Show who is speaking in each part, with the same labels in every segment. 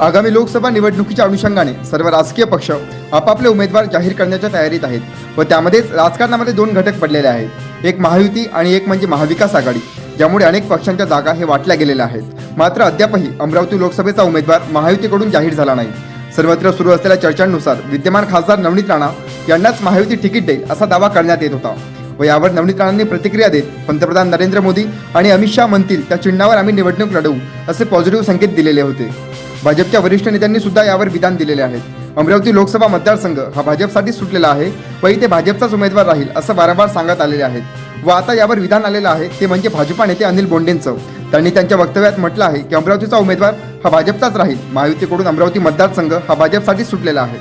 Speaker 1: आगामी लोकसभा निवडणुकीच्या अनुषंगाने सर्व राजकीय पक्ष आपापले उमेदवार जाहीर करण्याच्या तयारीत आहेत व त्यामध्येच राजकारणामध्ये दोन घटक पडलेले आहेत. एक महायुती आणि एक म्हणजे महाविकास आघाडी ज्यामुळे अनेक पक्षांच्या जागा हे वाटल्या गेलेल्या आहेत. मात्र अद्यापही अमरावती लोकसभेचा उमेदवार महायुतीकडून जाहीर झाला नाही. सर्वत्र सुरू असलेल्या चर्चांनुसार विद्यमान खासदार नवनीत राणा यांनाच महायुती तिकीट देईल असा दावा करण्यात येत होता. व यावर नवनीत राणांनी प्रतिक्रिया देत पंतप्रधान नरेंद्र मोदी आणि अमित शहा म्हणतील त्या चिन्हावर आम्ही निवडणूक लढवू असे पॉझिटिव्ह संकेत दिलेले होते. भाजपच्या वरिष्ठ नेत्यांनी सुद्धा यावर विधान दिलेले आहे अमरावती लोकसभा मतदारसंघ हा भाजपसाठी सुटलेला आहे व इथे भाजपचाच उमेदवार राहील असं वारंवार सांगत आलेले आहे व आता यावर विधान आलेलं आहे ते म्हणजे भाजपा नेते अनिल बोंडेंचं. त्यांनी त्यांच्या वक्तव्यात म्हटलं आहे की अमरावतीचा उमेदवार हा भाजपचाच राहील. महायुतीकडून अमरावती मतदारसंघ हा भाजपसाठी सुटलेला आहे.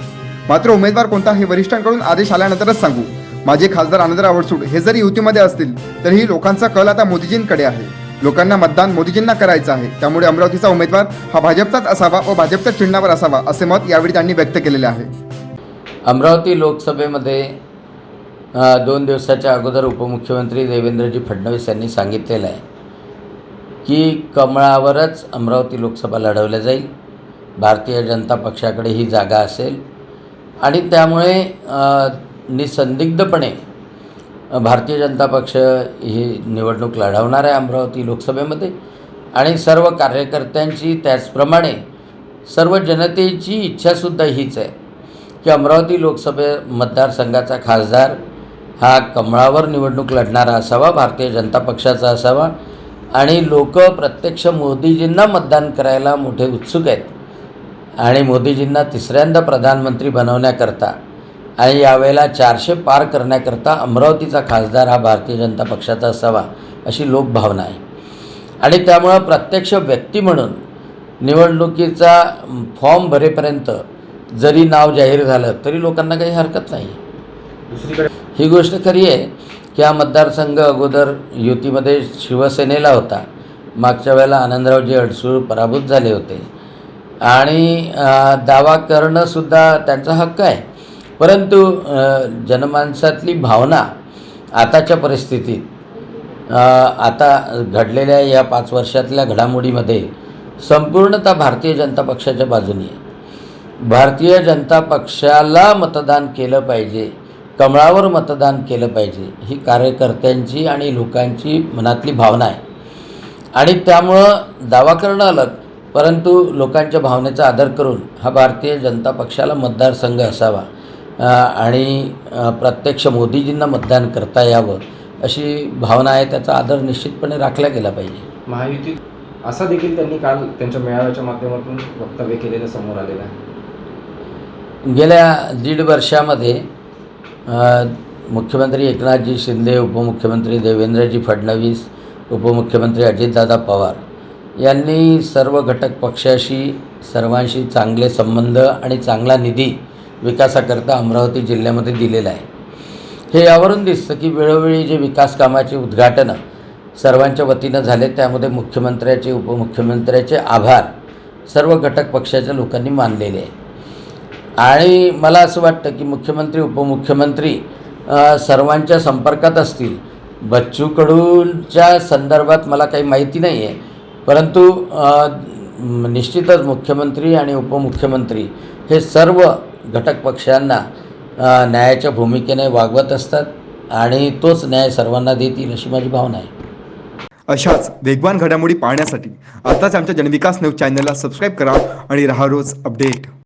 Speaker 1: मात्र उमेदवार कोणता हे वरिष्ठांकडून आदेश आल्यानंतरच सांगू. माझे खासदार आनंदराव अडसूड हे जरी युतीमध्ये असतील तरीही लोकांचा कल आता मोदीजींकडे आहे. लोकांना मतदान मोदीजींना करायचं आहे. त्यामुळे अमरावतीचा उमेदवार हा भाजपचाच असावा व भाजपच्या चिन्हावर असावा असे मत यावेळी त्यांनी व्यक्त केलेले आहे.
Speaker 2: अमरावती लोकसभेमध्ये दोन दिवसाच्या अगोदर उपमुख्यमंत्री देवेंद्रजी फडणवीस यांनी सांगितलेलं आहे की कमळावरच अमरावती लोकसभा लढवल्या जाईल. भारतीय जनता पक्षाकडे ही जागा असेल. आणि त्यामुळे निसंदिग्धपणे भारतीय जनता पक्ष ही निवडणूक लढवणार आहे अमरावती लोकसभेमध्ये आणि सर्व कार्यकर्त्यांची त्याचप्रमाणे सर्व जनतेची इच्छासुद्धा हीच आहे की अमरावती लोकसभे मतदारसंघाचा खासदार हा कमळावर निवडणूक लढणारा असावा भारतीय जनता पक्षाचा असावा आणि लोक प्रत्यक्ष मोदीजींना मतदान करायला मोठे उत्सुक आहेत. आणि मोदीजींना तिसऱ्यांदा प्रधानमंत्री बनवण्याकरता आणि यावेळेला चारशे पार करण्याकरता अमरावतीचा खासदार हा भारतीय जनता पक्षाचा असावा अशी लोकभावना आहे. आणि त्यामुळं प्रत्यक्ष व्यक्ती म्हणून निवडणुकीचा फॉर्म भरेपर्यंत जरी नाव जाहीर झालं तरी लोकांना काही हरकत नाही.
Speaker 3: दुसरीकडे
Speaker 2: ही गोष्ट खरी आहे की हा मतदारसंघ अगोदर युतीमध्ये शिवसेनेला होता. मागच्या वेळेला आनंदरावजी अडसूळ पराभूत झाले होते. आणि दावा करणंसुद्धा त्यांचा हक्क आहे. परंतु जनमानसातली भावना आताच्या परिस्थितीत आता घडलेल्या या पाच वर्षातल्या घडामोडीमध्ये संपूर्णतः भारतीय जनता पक्षाच्या बाजूनी आहे. भारतीय जनता पक्षाला मतदान केलं पाहिजे कमळावर मतदान केलं पाहिजे ही कार्यकर्त्यांची आणि लोकांची मनातली भावना आहे. आणि त्यामुळं दावा करणं अलग परंतु लोकांच्या भावनेचा आदर करून हा भारतीय जनता पक्षाला मतदारसंघ असावा. आणि प्रत्यक्ष मोदीजींना मतदान करता यावं अशी भावना आहे त्याचा आदर निश्चितपणे राखला गेला पाहिजे.
Speaker 3: महायुतीत असा देखील त्यांनी काल त्यांच्या मेळाव्याच्या माध्यमातून वक्तव्य केलेलं समोर आलेलं आहे.
Speaker 2: गेल्या दीड वर्षामध्ये मुख्यमंत्री एकनाथजी शिंदे उपमुख्यमंत्री देवेंद्रजी फडणवीस उपमुख्यमंत्री अजितदादा पवार यांनी सर्व घटक पक्षाशी सर्वांशी चांगले संबंध आणि चांगला निधी विकासाकरता अमरावती जिल्ह्यामध्ये दिलेलं आहे. हे यावरून दिसतं की वेळोवेळी जे विकास कामाची उद्घाटनं सर्वांच्या वतीनं झाले त्यामध्ये मुख्यमंत्र्याचे उपमुख्यमंत्र्याचे आभार सर्व घटक पक्षाच्या लोकांनी मानलेले आहे आणि मला असं वाटतं की मुख्यमंत्री उपमुख्यमंत्री सर्वांच्या संपर्कात असतील. बच्चू कडूंच्या संदर्भात मला काही माहिती नाही आहे परंतु निश्चितच मुख्यमंत्री आणि उपमुख्यमंत्री हे सर्व घटक पक्षांना न्यायाच्या भूमिकेने वागवत असतात आणि तोच न्याय सर्वांना देतील अशी माझी भावना आहे.
Speaker 1: अशाच वेगवान घडामोडी पाहण्यासाठी आताच आमच्या जनविकास न्यूज चॅनलला सबस्क्राईब करा आणि राहा रोज अपडेट.